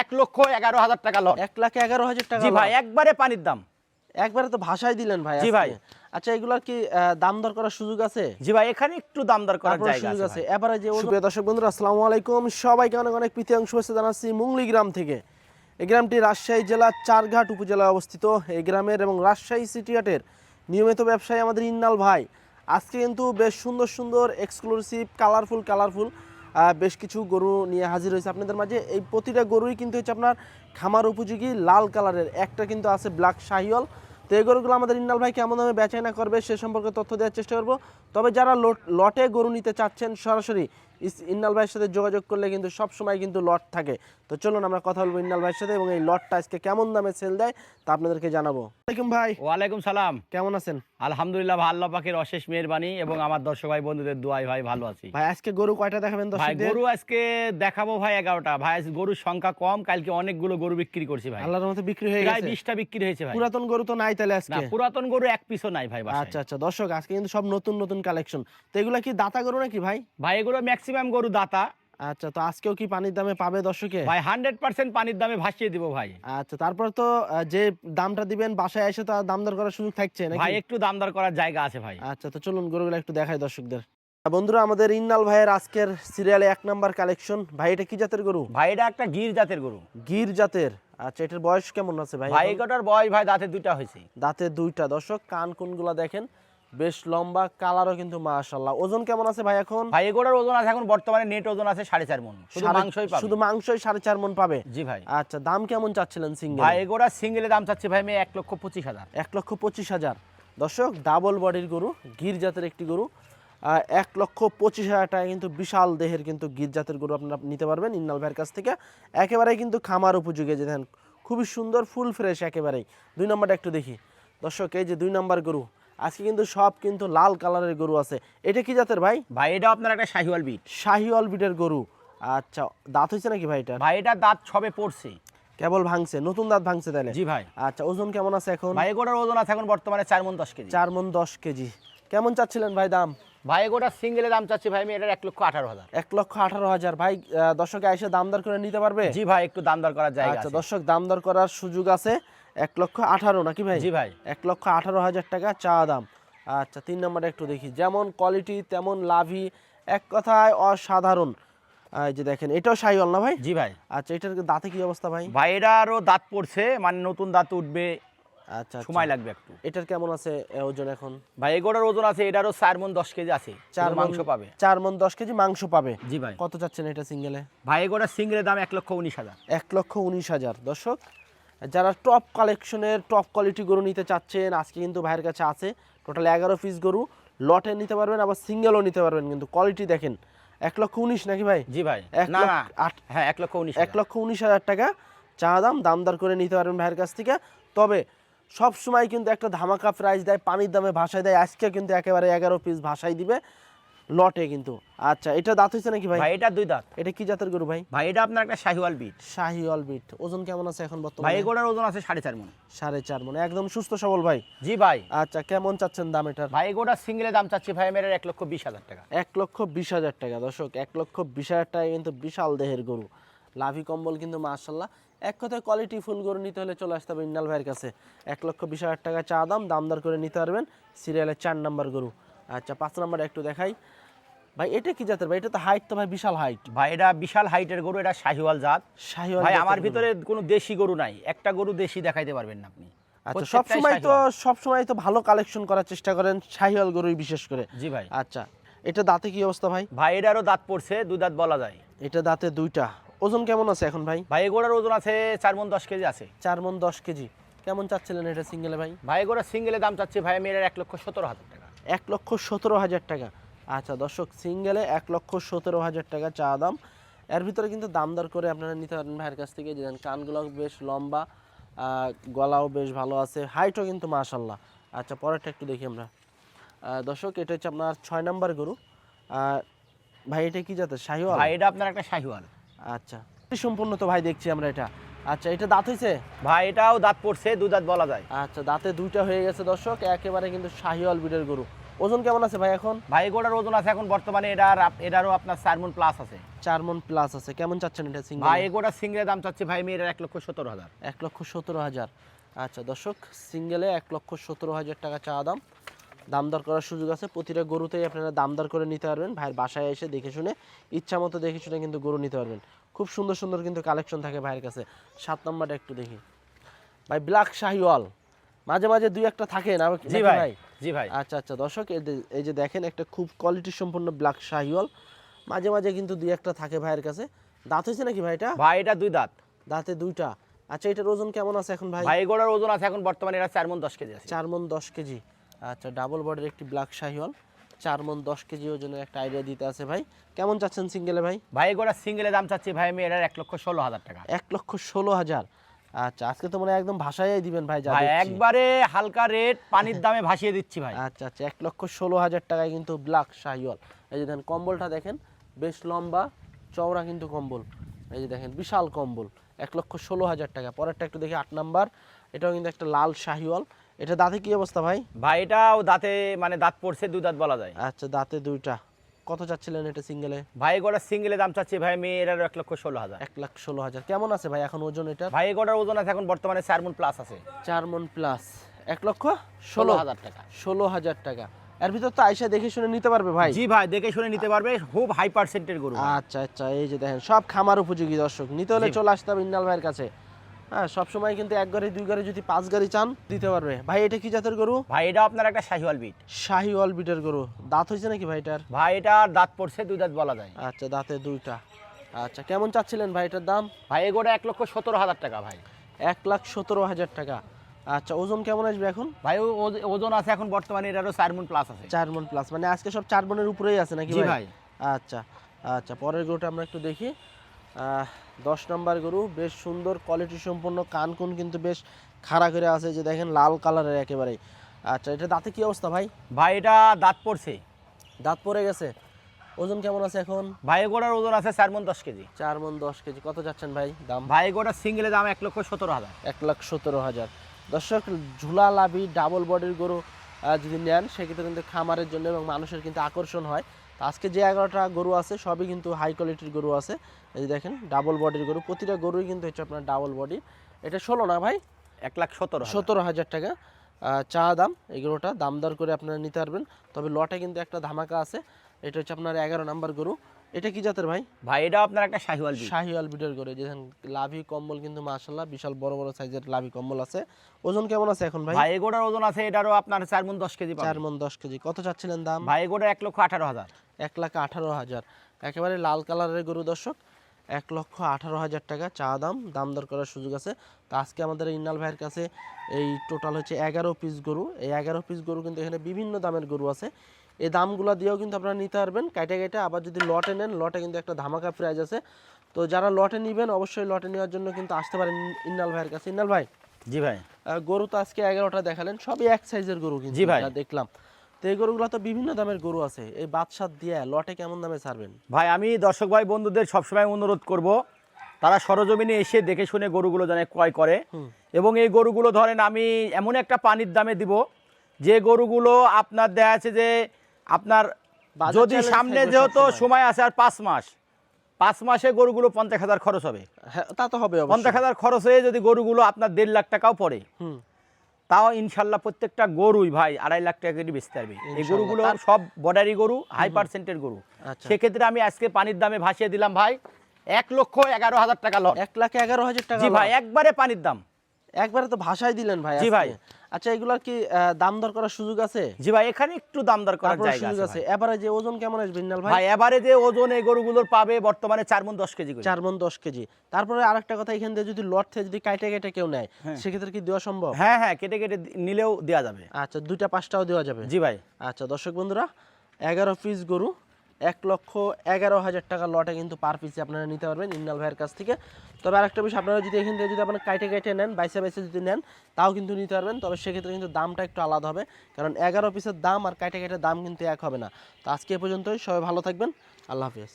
এক লক্ষ এগারো হাজার টাকা লট এক লাখ এগারো হাজার টাকা জি ভাই একবারে পানির দাম। একবারে তো ভাষায় দিলেন ভাই জি ভাই। আচ্ছা এগুলোর কি দাম দর করার সুযোগ আছে? জি ভাই এখানে একটু দাম দর করার জায়গা সুযোগ আছে এবারে যে সুপ্রিয় দর্শক বন্ধুরা আসসালামু আলাইকুম। সবাইকে অনেক অনেক প্রীতি অংশ শুভেচ্ছা জানাচ্ছি মুংলি গ্রাম থেকে। এই গ্রামটি রাজশাহী জেলার চারঘাট উপজেলায় অবস্থিত। এই গ্রামের এবং রাজশাহী সিটি হাটের নিয়মিত ব্যবসায়ী আমাদের ইন্নাল ভাই। আজকে কিন্তু বেশ সুন্দর সুন্দর এক্সক্লুসিভ কালারফুল কালারফুল বেশ কিছু গরু নিয়ে হাজির হয়েছে। আপনাদের মাঝে এই প্রতিটা গরুই কিন্তু হচ্ছে আপনার খামার উপযোগী লাল কালারের। একটা কিন্তু আছে ব্ল্যাক শাহিওল। তো এই গরুগুলো আমাদের ইন্নাল ভাই কেমন দামে বেচাইনা করবে সে সম্পর্কে তথ্য দেওয়ার চেষ্টা করব। তবে যারা লটে গরু নিতে চাচ্ছেন সরাসরি ইন্নাল ভাইয়ের সাথে যোগাযোগ করলে কিন্তু সব সময় কিন্তু লট থাকে। তো চলুন আমরা কথা বলব ইন্নাল ভাইয়ের সাথে এবং এই লটটা আজকে কেমন দামে সেল দেয় তা আপনাদেরকে জানাব। ওয়ালাইকুম ভাই। ওয়ালাইকুম সালাম। কেমন আছেন? আলহামদুলিল্লাহ ভাই আল্লাহ পাকের অশেষ মেহেরবানি এবং আমার দর্শক ভাই বন্ধুদের দোয়াই ভাই ভালো আছি। ভাই আজকে গরু কয়টা দেখাবেন ভাই গরু আজকে দেখাবো ভাই এগারোটা। ভাই আজ গরুর সংখ্যা কম কালকে অনেকগুলো গরু বিক্রি করছি ভাই। আল্লাহর মতো বিক্রি হয়ে গেছে। বিশটা বিক্রি হয়েছে ভাই। পুরাতন গরু তো নাই তাহলে না আজকে পুরাতন গরু এক পিসও নাই ভাই আচ্ছা আচ্ছা দর্শক আজকে কিন্তু সব নতুন নতুন কালেকশন তো এগুলা কি দাতা গরু নাকি ভাই? ভাই এগুলো ম্যাক্সিমাম গরু দাতা। আচ্ছা তো আজকেও কি পানির দামে পাবে দর্শকে? ভাই হান্ড্রেড পার্সেন্ট পানির দামে ভাসিয়ে দিব ভাই। আচ্ছা তারপর তো যে দামটা দিবেন বাসায় এসে তো আর দাম দর করার সুযোগ থাকছে নাকি? ভাই একটু দাম দর করার জায়গা আছে ভাই। আচ্ছা তো চলুন গরুগুলো একটু দেখাই দর্শকদের। বন্ধুরা আমাদের ইন্নাল ভাইয়ের আজকের সিরিয়ালে এক নাম্বার কালেকশন ভাই এটা কি জাতের গরু? ভাই এটা একটা গির জাতের গরু। গির জাতের। আচ্ছা এটার বয়স কেমন আছে ভাই ভাই? এগারোটার বয়স ভাই দাঁতে দুইটা হয়েছে। দাঁতে দুইটা। দর্শক কান কোনগুলা দেখেন? বেশ লম্বা কালারও কিন্তু মাশাল্লাহ ওজন কেমন আছে ভাই এখন? ভাই এগোটার ওজন আছে এখন বর্তমানে নেট ওজন আছে সাড়ে চার মন। শুধু মাংসই পাবে। শুধু মাংসই সাড়ে চার মন পাবে? জি ভাই। আচ্ছা দাম কেমন চাচ্ছিলেন সিঙ্গেল ভাই এগোটা সিঙ্গেলে দাম চাচ্ছে ভাই আমি এক লক্ষ পঁচিশ হাজার। এক লক্ষ পঁচিশ হাজার। দর্শক ডাবল বডির গরু গির জাতের একটি গরু। এক লক্ষ পঁচিশ হাজার টাকা কিন্তু বিশাল দেহের কিন্তু গির জাতের গরু আপনারা নিতে পারবেন ইন্নাল ভাইয়ের কাছ থেকে। একেবারেই কিন্তু খামার উপযোগী যে দেখেন খুবই সুন্দর ফুল ফ্রেশ একেবারেই। দুই নম্বরটা একটু দেখি। দর্শক এই যে দুই নম্বর গরু আজকে কিন্তু সব কিন্তু লাল কালারের গরু আছে। এটা কি জাতের ভাই? ভাই এটা আপনার একটা শাহিওয়াল বিট। শাহিওয়াল বিটের গরু। আচ্ছা দাঁত হয়েছে নাকি ভাই এটা ভাই এটা দাঁত সবে পড়ছে। কেবল ভাঙছে নতুন দাঁত ভাঙছে তাহলে? জি ভাই। আচ্ছা ওজন কেমন আছে এখন? ভাই এগোটার ওজন আছে এখন বর্তমানে চার মন দশ কেজি। চার মন দশ কেজি। কেমন চাচ্ছিলেন ভাই দাম? ভাই এগোটা সিঙ্গেলে দাম চাচ্ছি ভাই আমি এটার এক লক্ষ আঠারো হাজার। এক লক্ষ আঠারো হাজার। ভাই দর্শকে এসে দাম দর করে নিতে পারবে? জি ভাই একটু দাম দর করার জায়গা আচ্ছা দর্শক দাম দর করার সুযোগ আছে। এক লক্ষ আঠারো নাকি ভাই? জি ভাই। এক লক্ষ আঠারো হাজার টাকা চা দাম। আচ্ছা তিন নম্বরে একটু দেখি। যেমন কোয়ালিটি তেমন লাভই এক কথায় অসাধারণ। এই যে দেখেন এটাও সাইওয়াল না ভাই? জি ভাই। আচ্ছা এটার দাঁতে কি অবস্থা ভাই? ভাই এটারও দাঁত পড়ছে মানে নতুন দাঁত উঠবে। আচ্ছা আচ্ছা। সময় লাগবে একটু। এটার কেমন আছে ওজন এখন? ভাই এগোটার ওজন আছে এটারও চার মন দশ কেজি আছে। চার চার মাংস পাবে। চার মন দশ কেজি মাংস পাবে। জি ভাই। কত চাচ্ছেন এটা সিঙ্গেলে? ভাই এগোটার সিঙ্গেলের দাম এক লক্ষ উনিশ হাজার। এক লক্ষ উনিশ হাজার। দর্শক যারা টপ কালেকশনের টপ কোয়ালিটি গরু নিতে চাচ্ছেন আজকে কিন্তু ভাইয়ের কাছে আছে। টোটাল এগারো পিস গরু লটে নিতে পারবেন আবার সিঙ্গেলও নিতে পারবেন কিন্তু কোয়ালিটি দেখেন। এক লক্ষ উনিশ নাকি ভাই? জি ভাই। না না। আট হ্যাঁ এক লক্ষ উনিশ এক লক্ষ উনিশ হাজার টাকা চা দাম দামদার করে নিতে পারবেন ভাইয়ের কাছ থেকে। তবে সব সময় কিন্তু একটা ধামাকা প্রাইস দেয় পানির দামে ভাষায় দেয়। আজকে কিন্তু একেবারে এগারো পিস ভাষায় দিবে। লটে কিন্তু। আচ্ছা এটা দাঁত হয়েছে নাকি ভাই? ভাই এটা দুই দাঁত। এটা কি জাতের গরু ভাই? ভাই এটা আপনার একটা শাহিওয়াল বিট। শাহি অলবিট ওজন কেমন আছে এখন বর্তমানে? ভাই এগোটার ওজন আছে সাড়ে চার মন। সাড়ে চার মানে। একদম সুস্থ সবল ভাই। জি ভাই। আচ্ছা কেমন চাচ্ছেন দাম এটার? ভাই এগোটার সিঙ্গেলের দাম চাচ্ছি ভাই মেয়ের এক লক্ষ বিশ হাজার টাকা। এক লক্ষ বিশ হাজার টাকা। দর্শক এক লক্ষ বিশ হাজার টাকা কিন্তু বিশাল দেহের গরু। লাভি কম্বল কিন্তু মার্শাল্লাহ এক কথায় কোয়ালিটি ফুল গরু নিতে হলে চলে আসতে হবে ইন্নাল ভাইয়ের কাছে। এক লক্ষ বিশ হাজার টাকা চা দাম দামদার করে নিতে পারবেন। সিরিয়ালের চার নাম্বার গরু। আচ্ছা পাঁচ নাম্বার একটু দেখাই। ভাই এটা কি জাতের? ভাই এটা তো হাইট তো ভাই বিশাল হাইট ভাই এটা বিশাল হাইটের গরু এটা শাহিওয়াল জাত। শাহি ভাই আমার ভিতরে কোনো দেশি গরু নাই। একটা গরু দেশি দেখাইতে পারবেন না আপনি। আচ্ছা সব সময় তো সব সময় তো ভালো কালেকশন করার চেষ্টা করেন শাহিওয়াল গরুই বিশেষ করে। জি ভাই। আচ্ছা এটা দাঁতে কি অবস্থা ভাই? ভাই এটারও দাঁত পড়ছে দুই দাঁত বলা যায়। এটা দাঁতে দুইটা। ওজন কেমন আছে এখন ভাই? ভাই এগোটার ওজন আছে চার মন দশ কেজি আছে। চার মন দশ কেজি। কেমন চাচ্ছিলেন এটা সিঙ্গেলে ভাই? ভাই এগোটার সিঙ্গেলের দাম চাচ্ছে ভাই মেয়ের এক লক্ষ সতেরো হাজার টাকা। এক লক্ষ সতেরো হাজার টাকা। আচ্ছা দর্শক সিঙ্গেলে এক লক্ষ সতেরো হাজার টাকা চা দাম। এর ভিতরে কিন্তু দাম দর করে আপনারা নিতে পারেন ভাইয়ের কাছ থেকে। যে কানগুলো বেশ লম্বা গলাও বেশ ভালো আছে হাইটও কিন্তু মাশাল্লাহ আচ্ছা পরেরটা একটু দেখি আমরা। দর্শক এটা হচ্ছে আপনার ছয় নাম্বার গরু। ভাই এটা কি জাতের? শাহিওয়াল? ভাই এটা আপনার একটা শাহিওয়াল। আচ্ছা সম্পূর্ণ তো ভাই দেখছি আমরা এটা। আচ্ছা এটা দাঁত হয়েছে ভাই এটাও দাঁত পড়ছে দু দাঁত বলা যায়। আচ্ছা দাঁতে দুইটা হয়ে গেছে দর্শক একেবারে কিন্তু শাহিওয়াল বিডের গরু। ওজন কেমন আছে ভাই এখন? ভাই এগুলোর ওজন আছে এখন বর্তমানে এটার এটারও আপনার চার মন প্লাস আছে। চার মন প্লাস আছে। কেমন চাচ্ছেন এটা সিঙ্গেল ভাই এগুলোর সিঙ্গেলের দাম চাচ্ছি ভাই মেয়ের এক লক্ষ সতেরো হাজার। এক লক্ষ সতেরো হাজার। আচ্ছা দর্শক সিঙ্গেলে এক লক্ষ সতেরো হাজার টাকা চাওয়া দাম। দাম দর করার সুযোগ আছে। প্রতিটা গরুতেই আপনারা দাম দর করে নিতে পারবেন। ভাইয়ের বাসায় এসে দেখে শুনে ইচ্ছা মতো দেখে শুনে কিন্তু গরু নিতে পারবেন। খুব সুন্দর সুন্দর কিন্তু কালেকশন থাকে ভাইয়ের কাছে। সাত নম্বরটা একটু দেখি। ভাই ব্ল্যাক শাহিওয়াল মাঝে মাঝে দুই একটা থাকে না? জি ভাই জি ভাই। আচ্ছা আচ্ছা দর্শক এই যে- দেখেন একটা খুব কোয়ালিটি সম্পন্ন ব্ল্যাক শাহিওয়াল মাঝে মাঝে কিন্তু দুই একটা থাকে ভাইয়ের কাছে। দাঁত হয়েছে নাকি ভাইটা ভাই এটা দুই দাঁত। দাঁতে দুইটা। আচ্ছা এটার ওজন কেমন আছে এখন ভাই? ভাই এগুলোর ওজন আছে এখন বর্তমানে এটা চার মন দশ কেজি আছে। চার মন দশ কেজি। আচ্ছা ডাবল বডির একটি ব্ল্যাক শাহিওয়াল। চার মন দশ কেজি ওজনের একটা আইডিয়া দিতে আছে ভাই। কেমন চাচ্ছেন সিঙ্গেলে ভাই? ভাই এগুলোর সিঙ্গেলের দাম চাচ্ছি ভাই মেয়ের এক লক্ষ ষোলো হাজার টাকা। এক লক্ষ ষোলো হাজার। আচ্ছা আজকে তো মনে একদম ভাষায় দিবেন ভাই ভাই একবারে হালকা রেট পানির দামে ভাসিয়ে দিচ্ছি ভাই। আচ্ছা আচ্ছা এক লক্ষ ষোলো হাজার টাকায় কিন্তু ব্ল্যাক শাহিওয়াল। এই যে দেখেন কম্বলটা দেখেন বেশ লম্বা চওড়া কিন্তু কম্বল। এই যে দেখেন বিশাল কম্বল এক লক্ষ ষোলো হাজার টাকা। পরেরটা একটু দেখি আট নাম্বার এটাও কিন্তু একটা লাল শাহিওয়াল। এটা দাঁতে কি অবস্থা ভাই? ভাই এটাও দাঁতে মানে দাঁত পড়ছে দুই দাঁত বলা যায়। আচ্ছা দাঁতে দুইটা। কত চাচ্ছিলেন এটা সিঙ্গেলে? ভাই এগুলোর সিঙ্গেলে দাম চাচ্ছি ভাই মেয়ের এক লক্ষ ষোলো হাজার। এক লাখ ষোলো হাজার। কেমন আছে ভাই এখন ওজন এটা ভাই এগুলোর ওজন আছে এখন বর্তমানে চার মন প্লাস আছে। চার মন প্লাস এক লক্ষ ষোলো ষোলো হাজার টাকা। ষোলো হাজার টাকা। এর ভিতর তো আইসা দেখে শুনে নিতে পারবে ভাই? জি ভাই দেখে শুনে নিতে পারবে খুব হাই পার্সেন্টের গরু। আচ্ছা আচ্ছা এই যে দেখেন সব খামার উপযোগী দর্শক। নিতে হলে চলে আসতে হবে ইন্নাল ভাইয়ের কাছে। হ্যাঁ সবসময় কিন্তু এক গাড়ি দুই গাড়ি যদি পাঁচ গাড়ি চান দিতে পারবে। ভাই এটা কি জাতের গরু? ভাই এটা আপনার একটা শাহিওয়াল বিট। শাহি অল বিটের গরু। দাঁত হয়েছে নাকি ভাইটার ভাই এটা দাঁত পড়ছে দুই দাঁত বলা যায়। আচ্ছা দাঁতে দুইটা। আচ্ছা কেমন চাচ্ছিলেন ভাই এটার দাম? ভাই এগুলো এক লক্ষ সতেরো হাজার টাকা ভাই। এক লাখ সতেরো হাজার টাকা। আচ্ছা ওজন কেমন আসবে এখন? ভাই ওজন আছে এখন বর্তমানে এটারও চার মন প্লাস আছে। চার মন প্লাস মানে আজকে সব চার মনের উপরেই আছে নাকি ভাই। আচ্ছা আচ্ছা পরের গরুটা আমরা একটু দেখি। দশ নম্বর গরু বেশ সুন্দর কোয়ালিটি সম্পন্ন কান কোন কিন্তু বেশ খাড়া করে আছে যে দেখেন লাল কালারের একেবারে আচ্ছা এটা দাঁতে কি অবস্থা ভাই? ভাই এটা দাঁত পড়ছে। দাঁত পড়ে গেছে। ওজন কেমন আছে এখন? ভাই এগুলোর ওজন আছে চার মন দশ কেজি। চার মন দশ কেজি। কত যাচ্ছেন ভাই দাম? ভাই এগুলোর সিঙ্গেলের দাম এক লক্ষ সতেরো হাজার। এক লাখ সতেরো হাজার। দর্শক ঝুলা লাভি ডাবল বডির গরু যদি নেন সেক্ষেত্রে কিন্তু খামারের জন্য এবং মানুষের কিন্তু আকর্ষণ হয়। আজকে যে এগারোটা গরু আছে সবই কিন্তু হাই কোয়ালিটির গরু আছে। এই দেখেন ডাবল বডির গরু। প্রতিটা গরুই কিন্তু হচ্ছে আপনার ডাবল বডি এটা ষোলো না ভাই? এক লাখ সতেরো। সতেরো হাজার টাকা। চা দাম এই গরুটা দাম দর করে আপনারা নিতে পারবেন। তবে লটে কিন্তু একটা ধামাকা আছে। এটা হচ্ছে আপনার এগারো নাম্বার গরু। এটা কি জাতের ভাই? ভাই এটা আপনার একটা শাহিওয়াল শাহিওয়াল বিটের গরু। যেখানে লাভি কম্বল কিন্তু মাশাল্লাহ বিশাল বড় বড় সাইজের লাভি কম্বল আছে। ওজন কেমন আছে এখন ভাই? ভাই এগুলোর ওজন আছে এটারও আপনার চার মন দশ কেজি। চার মন দশ কেজি। কত চাচ্ছিলেন দাম? ভাই এগুলো এক লক্ষ আঠারো হাজার। এক লাখ আঠারো হাজার। একেবারে লাল কালারের গরু দর্শক এক লক্ষ আঠারো হাজার টাকা চা দাম দাম দর করার সুযোগ আছে। তো আজকে আমাদের ইন্নাল ভাইয়ের কাছে এই টোটাল হচ্ছে এগারো পিস গরু। এই এগারো পিস গরু কিন্তু এখানে বিভিন্ন দামের গরু আছে। এই দামগুলো দিয়েও কিন্তু আপনারা নিতে পারবেন। কাইটে কাইটে আবার যদি লটে নেন লটে কিন্তু একটা ধামাকা প্রাইজ আছে। তো যারা লটে নেবেন অবশ্যই লটে নেওয়ার জন্য কিন্তু আসতে পারেন ইন্নাল ভাইয়ের কাছে। ইন্নাল ভাই জি ভাই। গরু তো আজকে এগারোটা দেখালেন সবই এক সাইজের গরু কিন্তু জি ভাই। দেখলাম। তো এই গরুগুলো তো বিভিন্ন দামের গরু আছে। এই বাদশাহ দিয়ে লটে কেমন দামে ছাড়বেন? ভাই আমি দর্শক ভাই বন্ধুদের সবসময় অনুরোধ করব তারা সরজমিনে এসে দেখে শুনে গরুগুলো যেন ক্রয় করে। এবং এই গরুগুলো ধরেন আমি এমন একটা পানির দামে দিব যে গরুগুলো আপনার দেখা যাচ্ছে যে আপনার যদি সামনে যেহেতু সময় আছে আর পাঁচ মাস পাঁচ মাসে গরুগুলো পঞ্চাশ হাজার খরচ হবে। হ্যাঁ তা তো হবে পঞ্চাশ হাজার খরচ হয়ে যদি গরুগুলো আপনার দেড় লাখ টাকাও পড়ে। হুম। তাও ইনশাল্লাহ প্রত্যেকটা গরুই ভাই আড়াই লাখ টাকা করে বেচতে পারবে। এই। গরুগুলো সব বর্ডারি গরু হাই পার্সেন্টের গরু। আচ্ছা। সেক্ষেত্রে আমি আজকে পানির দামে ভাসিয়ে দিলাম ভাই এক লক্ষ এগারো হাজার টাকা লট। এক লাখ এগারো হাজার টাকা ভাই একবারে পানির দাম। একবারে তো ভাষায় দিলেন ভাই জি ভাই। আচ্ছা এগুলার কি দাম দর করার সুযোগ আছে? জি ভাই এখানে একটু দাম দর করার জায়গা আছে এবারে যে ওজন কেমন আসবে ইন্নাল ভাই। ভাই যে ওজন এই গরুগুলোর পাবে বর্তমানে চার মন দশ কেজি করে। চার মন দশ কেজি। তারপরে আরেকটা কথা এখান থেকে যদি লট থেকে যদি কাইটে কাইটে কেউ নেয় সেক্ষেত্রে কি দেওয়া সম্ভব? হ্যাঁ হ্যাঁ কেটে কেটে নিলেও দেওয়া যাবে। আচ্ছা দুইটা পাঁচটাও দেওয়া যাবে। জি ভাই। আচ্ছা দর্শক বন্ধুরা এগারো পিস গরু এক লক্ষ এগারো হাজার টাকা লটে কিন্তু পার পিসে আপনারা নিতে পারবেন ইন্নাল ভাইয়ের কাছ থেকে। তবে আরেকটা বিষয়, আপনারা যদি এখান থেকে যদি আপনারা কাইটে কাইটে নেন, বাইসে বাইসে যদি নেন, তাও কিন্তু নিতে পারবেন। তবে সেক্ষেত্রে কিন্তু দামটা একটু আলাদা হবে, কারণ এগারো পিসের দাম আর কাইটে কাইটে দাম কিন্তু এক হবে না। তো আজকে এ পর্যন্তই, সবাই ভালো থাকবেন। আল্লাহ হাফিজ।